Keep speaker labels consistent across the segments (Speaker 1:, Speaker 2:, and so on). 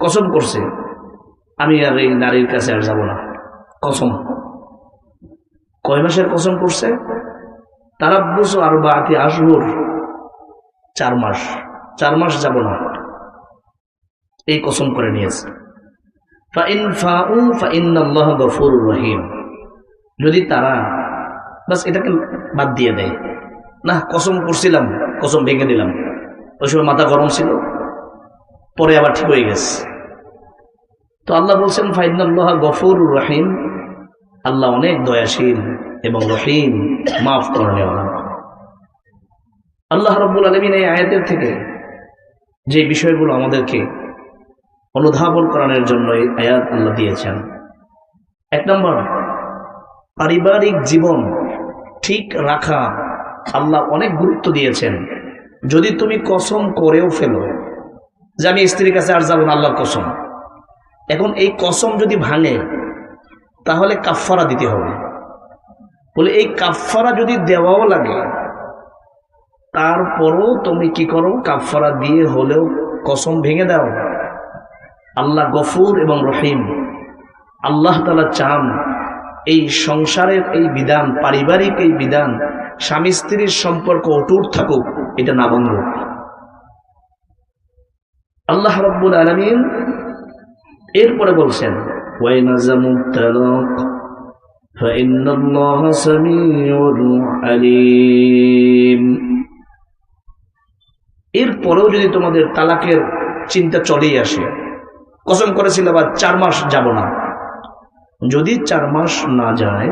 Speaker 1: কসম করছে, আমি আর এই নারীর কাছে আর যাব না। কসম। কয় মাসের কসম করছে? তারা বুঝো আর বাতি আসবর চার মাস। চার মাস যাব না। এই কসম করে নিয়েছে। রহিম। যদি তারা বাস এটাকে বাদ দিয়ে দেয়। না, কসম করছিলাম, কসম ভেঙে দিলাম। ওই সময় মাথা গরম ছিল। পরে আবার ঠিক হয়ে গেছে। তো আল্লাহ বলছেন ফাইনাল্লাহ গফুর রহিম। আল্লাহ অনেক দয়াশীল এবং রহিম। মাফ করে আল্লাহ রব্বুল আলমিন এই আয়াতের থেকে যে বিষয়গুলো আমাদেরকে অনুধাবন করানোর জন্য এই আয়াত আল্লাহ দিয়েছেন। এক নম্বর, পারিবারিক জীবন ঠিক রাখা আল্লাহ অনেক গুরুত্ব দিয়েছেন। যদি তুমি কসম করেও ফেলো যে আমি স্ত্রীর কাছে আর যাব না, আল্লাহর কসম। এখন এই কসম যদি ভাঙে, তাহলে কাফফারা দিতে হবে। বলে এই কাফফারা যদি দেওয়াও লাগে, তারপরও তুমি কি করো? কাফফারা দিয়ে হলেও কসম ভেঙে দাও। আল্লাহ গফুর এবং রহিম, আল্লাহ তালা চান এই সংসারের এই বিধান, পারিবারিক এই বিধান স্বামী স্ত্রীর সম্পর্ক অটুট থাকুক, এটা না বন্ধ। আল্লাহ রব্বুল আলমিন এরপরে বলছেন এরপরেও যদি তোমাদের তালাকের চিন্তা চলেই আসে, কসম করেছিল আবার চার মাস যাব না। যদি চার মাস না যায়,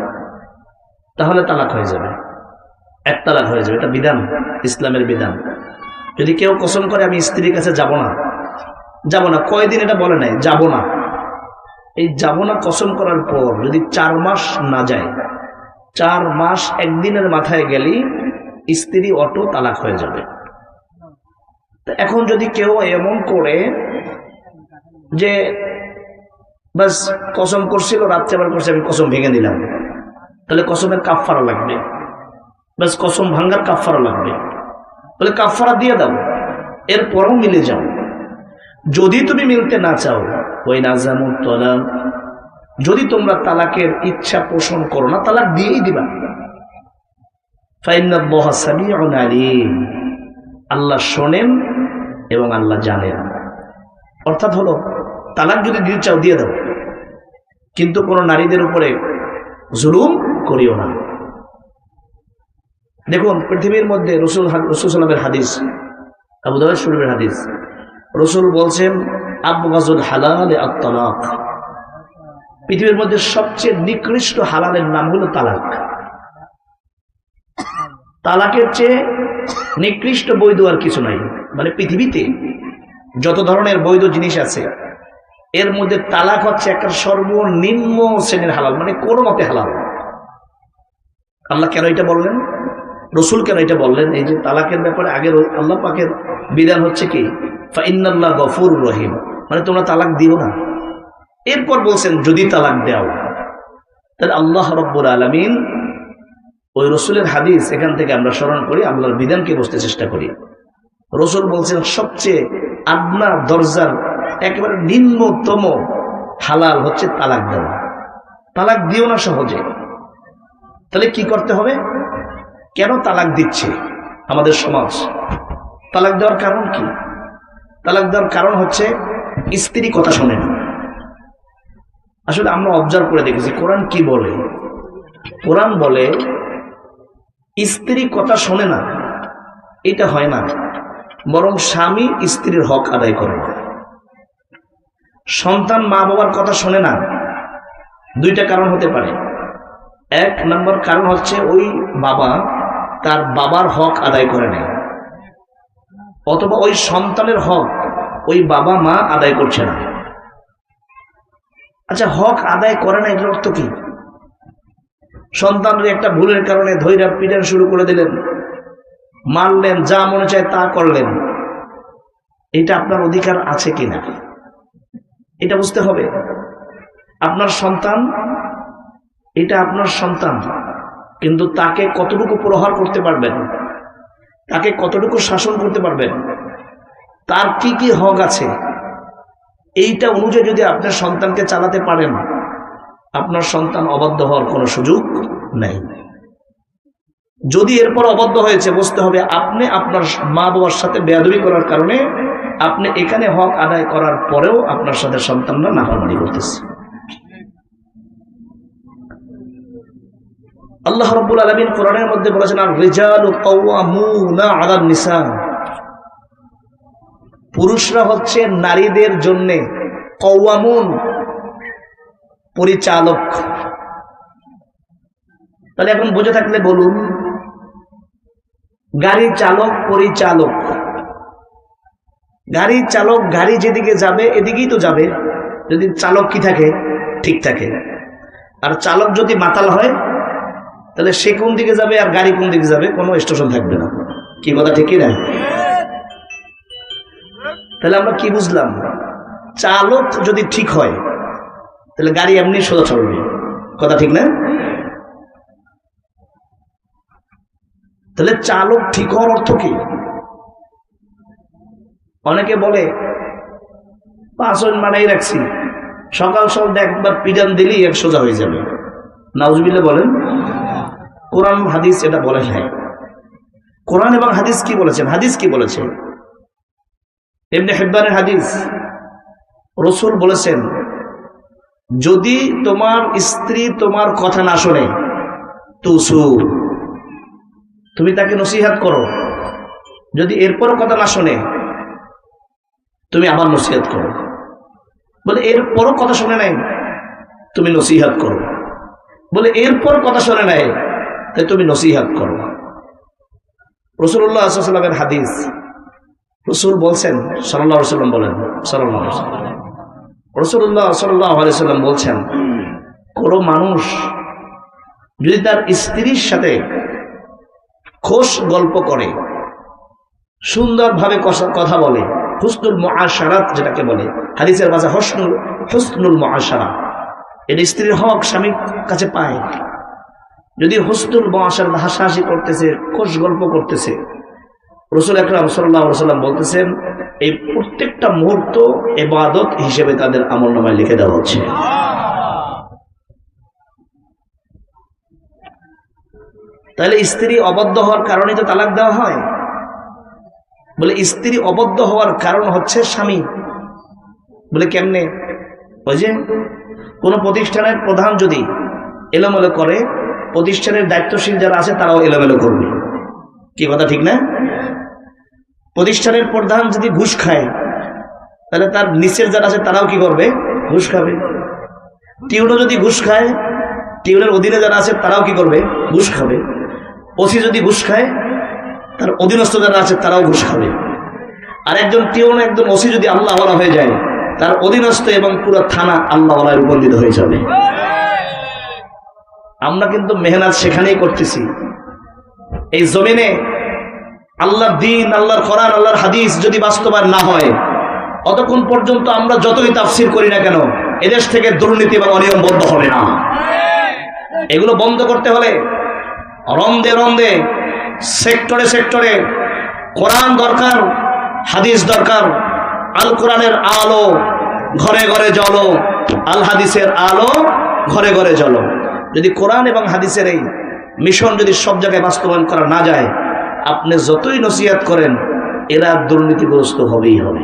Speaker 1: তাহলে তালাক হয়ে যাবে। এক তালাক হয়ে যাবে, এটা বিধান, ইসলামের বিধান। যদি কেউ কসম করে, আমি স্ত্রীর কাছে যাব না। যাব না। কয়দিন এটা বলে নাই, যাব না। এই যাব না কসম করার পর যদি চার মাস না যায়, চার মাস একদিনের মাথায় গেলেই স্ত্রী অটো তালাক হয়ে যাবে। এখন যদি কেউ এমন করে যে, বাস কসম করছিল, রাত্রে আবার করছে, আমি কসম ভেঙে দিলাম। তাহলে কসমের কাফারা লাগবে। বাস কসম ভাঙ্গার কাফারা লাগবে। বলে কাফারা দিয়ে দাও। এরপরও মিলে যাও। যদি তুমি মিলতে না চাও ওই নাজামুল তলাক যদি তোমরা তালাকের ইচ্ছা পোষণ করো না, তালাক দিয়েই দিবা। আল্লাহ শোনেন এবং আল্লাহ জানেন। অর্থাৎ হলো, তালাক যদি দিতে চাও, দিয়ে দাও। কিন্তু কোনো নারীদের উপরে জুলুম করিও না। দেখুন, পৃথিবীর মধ্যে রসুল রসুল সালামের হাদিস, আবু দাবাদ শরীফের হাদিস রসুল বলছেন, আবগাজুল হালাল আত্মলাক পৃথিবীর মধ্যে সবচেয়ে নিকৃষ্ট হালালের নাম হলো তালাক। তালাকের চেয়ে নিকৃষ্ট বৈধ আর কিছু নাই। মানে পৃথিবীতে যত ধরনের বৈধ জিনিস আছে, এর মধ্যে তালাক হচ্ছে একটা সর্বনিম্ন শ্রেণির হালাল মানে কোনো মতে হালাল। আল্লাহ কেন এটা বললেন? রসুল কেন এটা বললেন? এই যে তালাকের ব্যাপারে আগের আল্লাহ পাকের বিধান হচ্ছে কি? ফাইনাল্লাহ গফুর রহিম। মানে তোমরা তালাক দিও না। এরপর বলছেন, যদি তালাক দেও। তাহলে আল্লাহ রব্বুর আলমিন ওই রসুলের হাদিস এখান থেকে আমরা স্মরণ করি, আল্লাহর বিধানকে বসতে চেষ্টা করি। রসুল বলছেন, সবচেয়ে আদনা দরজার একেবারে নিম্নতম হালাল হচ্ছে তালাক দেওয়া। তালাক দিও না সহজে। তাহলে কি করতে হবে? কেন তালাক দিচ্ছে আমাদের সমাজ? তালাক দেওয়ার কারণ কি? তালাক দেওয়ার কারণ হচ্ছে স্ত্রী কথা শোনে না। আসলে আমরা অবজার্ভ করে দেখেছি, কোরআন কি বলে? কোরআন বলে, স্ত্রী কথা শোনে না, এটা হয় না। বরং স্বামী স্ত্রীর হক আদায় করে। সন্তান মা বাবার কথা শোনে না, দুইটা কারণ হতে পারে। এক নম্বর কারণ হচ্ছে ওই বাবা তার বাবার হক আদায় করে নেয়, অথবা ওই সন্তানের হক ওই বাবা মা আদায় করছে না। আচ্ছা হক আদায় করে না, এটার অর্থ কি? সন্তানের একটা ভুলের কারণে ধৈর্য পিটান শুরু করে দিলেন। মারলেন, যা মনে চায় তা করলেন। এটা আপনার অধিকার আছে কিনা? এটা বুঝতে হবে। আপনার সন্তান, এটা আপনার সন্তান, কিন্তু তাকে কতটুকু প্রহার করতে পারবেন? তাকে কতটুকু শাসন করতে পারবেন? তার কি কি হক আছে? এইটা অনুযায়ী যদি আপনার সন্তানকে চালাতে পারেন, আপনার সন্তান অবাধ্য হওয়ার কোনো সুযোগ নেই। যদি এরপর অবদ্ধ হয়েছে, বুঝতে হবে আপনি আপনার মা বাবার সাথে বেয়াদবি করার কারণে আপনি এখানে হক আদায় করার পরেও আপনার সাথে সন্তানরা নাফরমানি করতেছে। আল্লাহ রব্বুল আলমিন কোরআনের মধ্যে বলেছেন, আর রেজাল আলার নিসা। পুরুষরা হচ্ছে নারীদের জন্য কৌয়ামুন পরিচালক। তাহলে এখন বুঝে থাকলে বলুন, গাড়ি চালক, পরিচালক। গাড়ি চালক, গাড়ি যেদিকে যাবে, এদিকেই তো যাবে। যদি চালক কি থাকে, ঠিক থাকে। আর চালক যদি মাতাল হয়, তাহলে সে কোন দিকে যাবে আর গাড়ি কোন দিকে যাবে, কোনো স্টেশন থাকবে না। কি কথা ঠিকই না? তাহলে আমরা কি বুঝলাম? চালক যদি ঠিক হয়, তাহলে গাড়ি এমনি সোজা চলবে। কথা ঠিক না? তাহলে চালক ঠিক হওয়ার অর্থ কি? অনেকে বলে, পাঁচ ওজন মানাই রাখছি। সকাল সকাল একবার পিডান দিলেই এক সোজা হয়ে যাবে। নাউজবিল্লা বলেন, কোরআন, হাদিস এটা বলে নাই। কোরআন এবং হাদিস কি বলেছেন? হাদিস কি বলেছেন এমনি হেব্বানের হাদিস রসুল বলেছেন, যদি তোমার স্ত্রী তোমার কথা না শোনে, তুসু, তুমি তাকে নসিহাত করো। যদি এরপরও কথা না শোনে, তুমি আবার নসিহাত করো। বলে, এরপরও কথা শুনে নাই, তুমি নসিহাত করো। বলে, এরপর কথা শোনে নাই, তাই তুমি নসিহাত করো। রসুল্লাহ সাল্লামের হাদিস রসুল বলছেন সাল্লাহ সাল্লাম বলেন সাল্লাহ রসুল্লাহ সাল্লাহ সাল্লাম বলছেন, কোনো মানুষ যদি তার স্ত্রীর সাথে খোশ গল্প করে, সুন্দরভাবে কথা বলে, হুসনুল মহাসারাত যেটাকে বলে, হাদিসের বাজা হসনুল, হুসনুল মহাসারা এটা স্ত্রীর হক স্বামীর কাছে পায়। যদি হুসনুল মহাসার হাসাহাসি করতেছে, খোশ গল্প করতেছে রসুল আকরাম সাল্লাহ সাল্লাম বলতেছেন, এই প্রত্যেকটা মুহূর্ত এবাদত হিসেবে তাদের আমল নামায় লিখে দেওয়া হচ্ছে। তাহলে স্ত্রী অবদ্ধ হওয়ার কারণে তো তালাক দেওয়া হয়। বলে স্ত্রী অবদ্ধ হওয়ার কারণ হচ্ছে স্বামী। বলে কেমনে? ওই যে কোনো প্রতিষ্ঠানের প্রধান যদি এলোমেলো করে, প্রতিষ্ঠানের দায়িত্বশীল যারা আছে তারাও এলোমেলো করবে। কি কথা, ঠিক না? প্রতিষ্ঠানের প্রধান যদি ঘুষ খায়, তাহলে তার নিচের যারা আছে তারাও কি করবে? ঘুষ খাবে। টিউনও যদি ঘুষ খায়, টিউনের অধীনে যারা আছে তারাও কি করবে? ঘুষ খাবে। ওসি যদি ঘুষ খায়, তার অধীনস্থ যারা আছে তারাও ঘুষ খাবে। আর একজন টিউন, একজন ওসি যদি আল্লাহওয়ালা হয়ে যায়, তার অধীনস্থ এবং পুরো থানা আল্লাহওয়ালায় রূপান্তরিত হয়ে যাবে। আমরা কিন্তু মেহনত সেখানেই করতেছি। এই জমিনে আল্লাহর দিন, আল্লাহর কোরআন, আল্লাহর হাদিস যদি বাস্তবায়ন না হয়, অতক্ষণ পর্যন্ত আমরা যতই তাফসির করি না কেন, এদেশ থেকে দুর্নীতি এবং অনিয়ম বন্ধ হবে না। এগুলো বন্ধ করতে হলে রন্দে রন্দে সেক্টরে সেক্টরে কোরআন দরকার, হাদিস দরকার, আল কোরআনের আলো ঘরে ঘরে জলো আল হাদিসের আলো ঘরে ঘরে জলো যদি কোরআন এবং হাদিসের এই মিশন যদি সব জায়গায় বাস্তবায়ন করা না যায় আপনি যতই নসিহাত করেন এরা দুর্নীতিগ্রস্ত হবেই হবে।